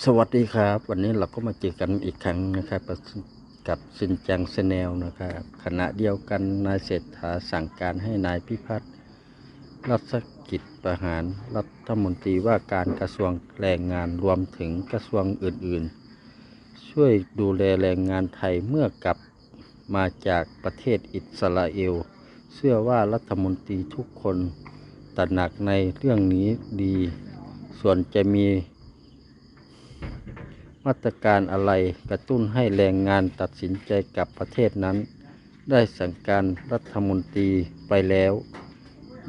สวัสดีครับ วันนี้เราก็มาเจอกันอีกครั้งนะครับ กับสินจังเซเนลนะครับ ขณะเดียวกันนายเศรษฐาสั่งการให้นายพิพัฒน์รัศกิจประหารรัฐมนตรีว่าการกระทรวงแรงงานรวมถึงกระทรวงอื่นๆ ช่วยดูแลแรงงานไทยเมื่อกลับมาจากประเทศอิสราเอล เชื่อว่ารัฐมนตรีทุกคนตระหนักในเรื่องนี้ดี ส่วนจะมี มาตรการอะไรกระตุ้นให้แรงงานตัดสินใจกลับประเทศนั้น ได้สั่งการรัฐมนตรีไปแล้ว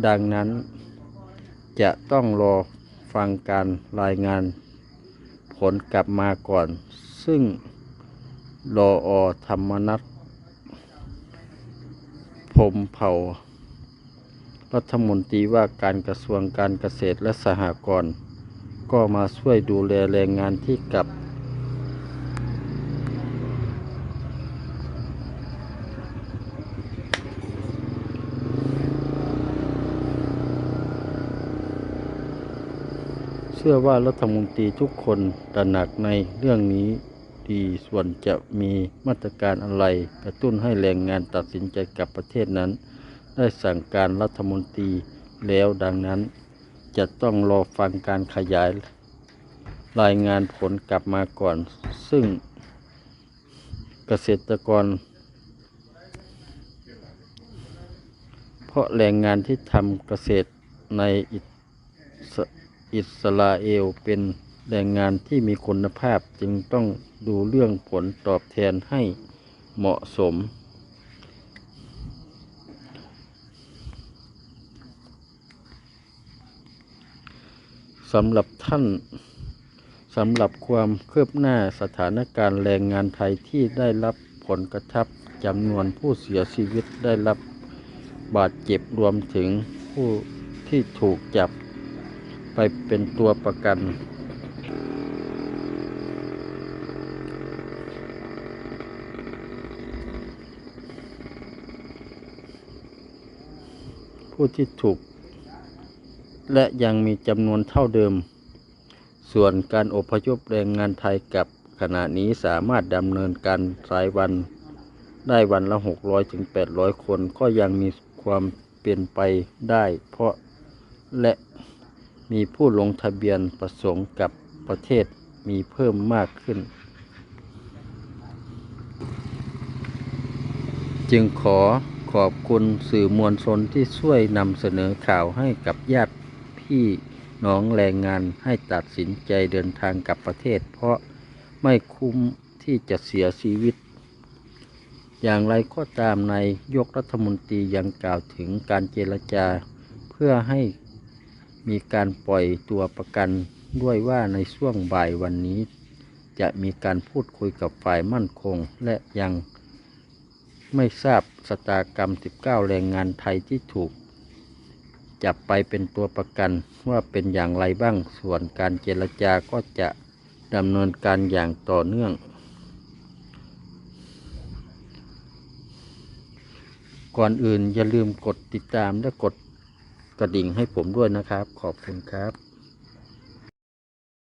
ดังนั้น จะต้องรอฟังการรายงานผลกลับมาก่อน ซึ่งรออธรรมนัฐพรมเผ่า รัฐมนตรีว่าการกระทรวงการเกษตรและสหกรณ์ก็มาช่วยดูแลแรงงานที่กลับ ชื่อว่ารัฐมนตรีทุกคนตระหนักในเรื่องนี้ดีส่วนจะมีมาตรการอะไรกระตุ้นให้แรงงานตัดสินใจกับประเทศนั้น ได้สั่งการรัฐมนตรีแล้วดังนั้น จะต้องรอฟังการขยาย รายงานผลกลับมาก่อน ซึ่งเกษตรกร เพราะแรงงานที่ทำเกษตรในอิส อิสราเอลเป็นแรงงานที่มีคุณภาพจึงต้องดูเรื่องผลตอบแทนให้เหมาะสม สำหรับท่านสำหรับความคืบหน้าสถานการณ์แรงงานไทยที่ได้รับผลกระทบจำนวนผู้เสียชีวิตได้รับบาดเจ็บรวมถึงผู้ที่ถูกจับ ไปเป็นตัวประกัน ผู้ที่ถูก และยังมีจำนวนเท่าเดิม ส่วนการอพยพแรงงานไทยกับขณะนี้สามารถดำเนินการรายวันได้วันละ 600ถึง800 คนก็ยังมีความเปลี่ยนไปได้เพราะและ มีผู้ลงทะเบียนประสงค์กับประเทศมีเพิ่มมากขึ้น จึงขอขอบคุณสื่อมวลชนที่ช่วยนำเสนอข่าวให้กับญาติพี่น้องแรงงานให้ตัดสินใจเดินทางกลับประเทศ เพราะไม่คุ้มที่จะเสียชีวิต อย่างไรก็ตามนายยกรัฐมนตรียังกล่าวถึงการเจรจาเพื่อให้ มีการปล่อยตัวประกันด้วยว่าในช่วงบ่ายวันนี้ จะมีการพูดคุยกับฝ่ายมั่นคง และยังไม่ทราบสตากรรม 19 แรงงานไทยที่ถูก จับไปเป็นตัวประกันว่าเป็นอย่างไรบ้างส่วนการเจรจาก็จะดำเนินการอย่างต่อเนื่อง ก่อนอื่นอย่าลืมกดติดตามและกด กระดิ่งให้ผมด้วยนะครับ ขอบคุณครับ